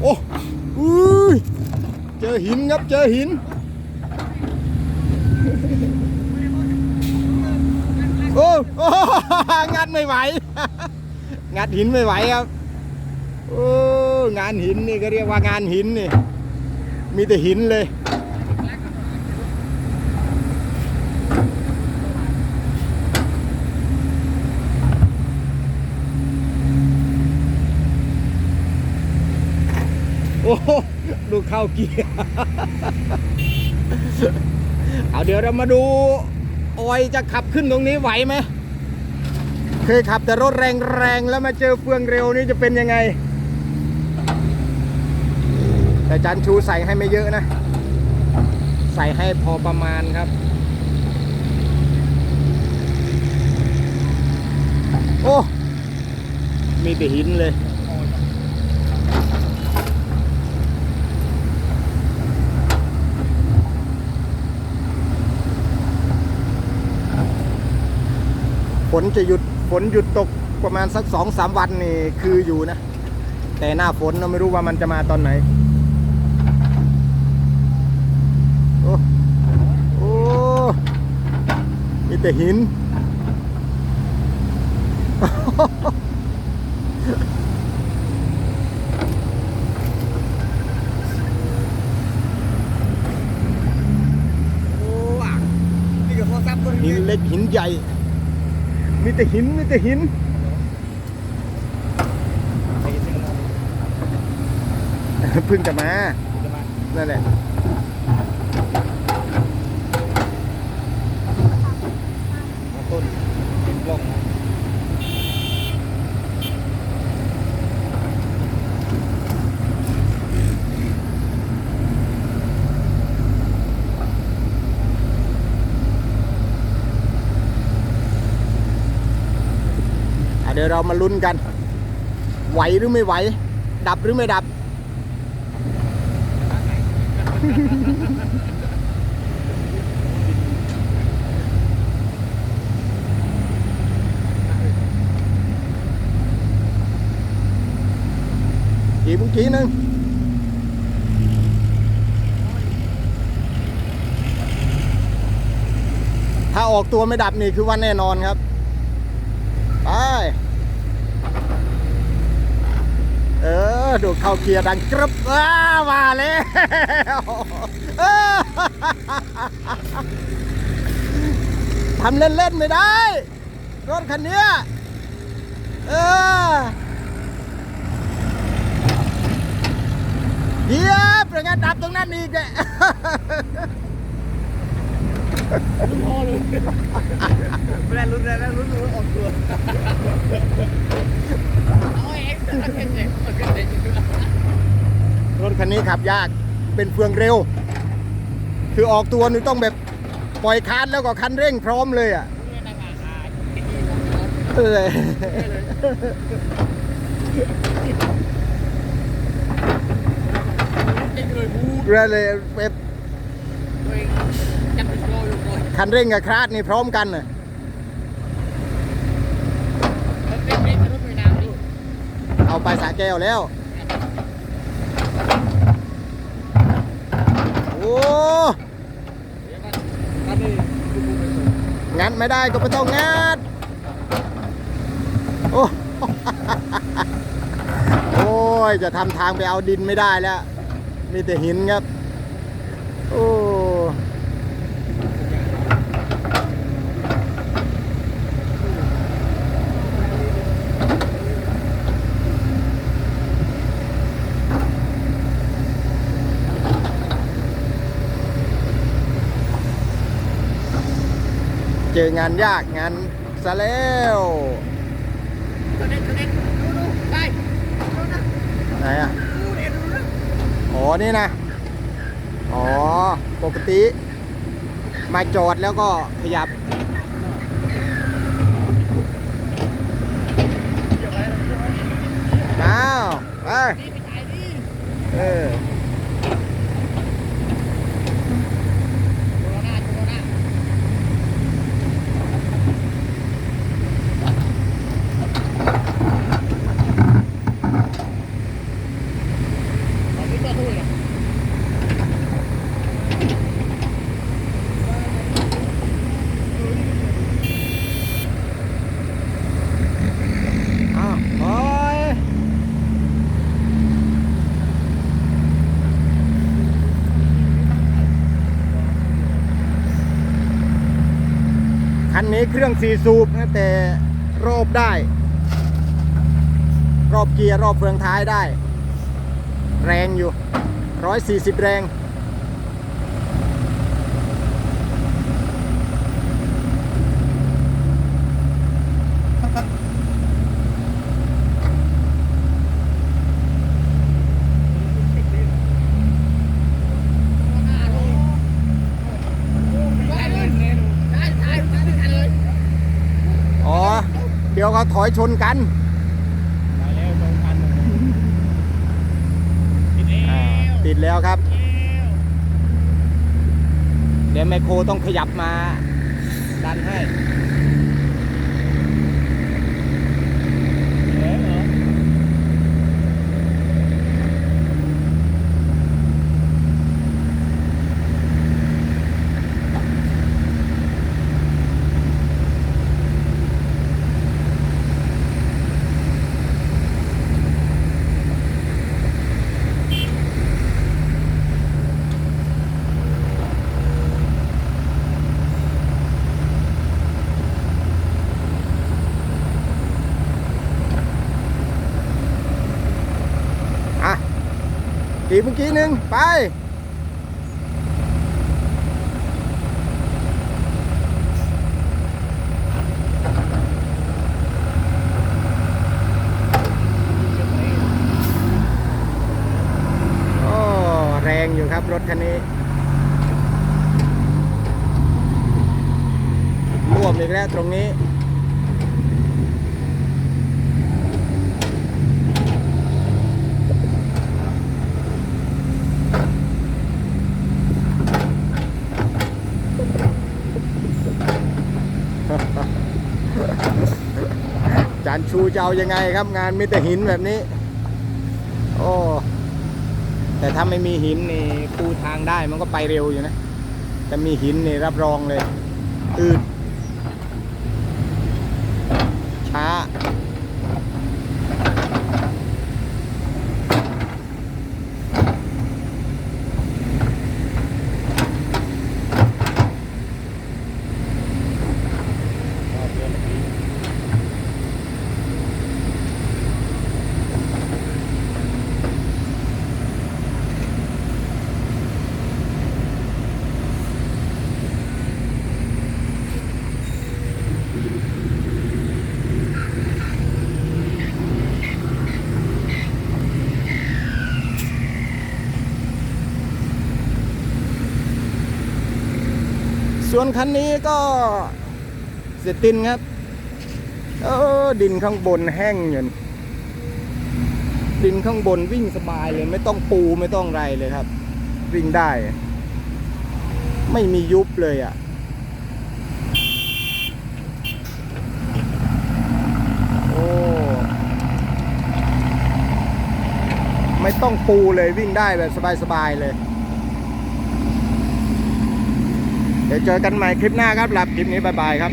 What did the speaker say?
โอ้อุ้ยเจอหินครับเจอหินโอ้โอ้งัดไม่ไหว งัดหินไม่ไหวครับ โอ้ งานหินนี่ก็เรียกว่างานหินนี่ มีแต่หินเลย อ้ดูเข้าเกียร์เอาเดี๋ยวเรามาดูออยจะขับขึ้นตรงนี้ไหวไหมเคยขับแต่รถแรงๆแล้วมาเจอเฟืองเร็วนี่จะเป็นยังไง แต่จันชูใส่ให้ไม่เยอะนะ ใส่ให้พอประมาณครับ โอ้ มีแต่หินเลย ฝนจะหยุดฝนหยุดตกประมาณสักสองสามวันนี่คืออยู่นะ แต่หน้าฝนเราไม่รู้ว่ามันจะมาตอนไหน โอ้โอ้มีแต่หินโอ้อะนี่ก็โทรศัพท์ตัวหินเล็กหินใหญ่ มีแต่หิน มีแต่หิน เพิ่งจะมา นั่นแหละต้นเป็นกล้อง ดี๋ยวเรามาลุ้นกัน ไหวหรือไม่ไหว ดับหรือไม่ดับอีกเมื่อกี้นึงถ้าออกตัวไม่ดับนี่คือว่าแน่นอนครับ ไป เออ ดูเข้าเกียร์ดังกรึบว้ามาแล้วเออทำเล่น ๆ ไม่ได้ รถคันนี้เออเดี๋ยวเป็นไงดับตรงนั้นอีกแกไม่ได้ลุ้นแล้วลุ้นลุ้นออกตัวเอาเองเอาเองเองเอาเอง รถ คันนี้ขับยากเป็นเฟืองเร็ว คือออกตัวนี่ต้องแบบปล่อยคันแล้วก็คันเร่งพร้อมเลยอะเออเรือเลยแบบจับเป็นโลอยู่เลยคันเร่งกับคลาดนี่พร้อมกันน่ะรถเล็กๆรถไม่น้ำดิเอาไปสาแก้วแล้ว โอ้ เดี๋ยวกันอันนี้ดูดูไปส่ งัดไม่ได้ก็ไม่ต้องงัด โอ้โอ้ยจะทำทางไปเอาดินไม่ได้แล้ว มีแต่หินครับ โอ้ เจองานยากงานซะแล้วตัวเด็ดตัวเด็ดดูดูไปดูนะไหนอะดูเด็ดดูนะอ๋อนี่นะอ๋อปกติ มาจอดแล้วก็ขยับ อ้าว ไป นี่ไปถ่ายดิ เออ โคโรนาโคโรนา คันนี้เครื่องสี่สูบนะแต่รอบได้ รอบเกียร์รอบเฟืองท้ายได้ แรงอยู่ 140 แรง ได้เลยได้ได้ได้เลย อ๋อ เดี๋ยวเขาถอยชนกันมาแล้วตรงคันติดเออ่าวติดแล้วครับเอวเดี๋ยวแมคโครต้องขยับมาดันให้ เอวเหรอ อะ ตีเมื่อกี้หนึ่งไป โอ้ แรงอยู่ครับรถคันนี้ร่วมอีกแล้วตรงนี้ จาน ชูจะเอายังไงครับงานมีแต่หินแบบนี้ โอ้แต่ถ้าไม่มีหินนี่ปูทางได้มันก็ไปเร็วอยู่นะแต่มีหินนี่รับรองเลยอืดช้า ส่วนคันนี้ก็เสยตินครับเออดินข้างบนแห้งอยู่นี่ดินข้างบนวิ่งสบายเลย ไม่ต้องปูไม่ต้องไรเลยครับ วิ่งได้ ไม่มียุบเลยอะโอ้ไม่ต้องปูเลยวิ่งได้แบบสบายๆเลย เดี๋ยวเจอกันใหม่คลิปหน้าครับหลับคลิปนี้บายบายครับ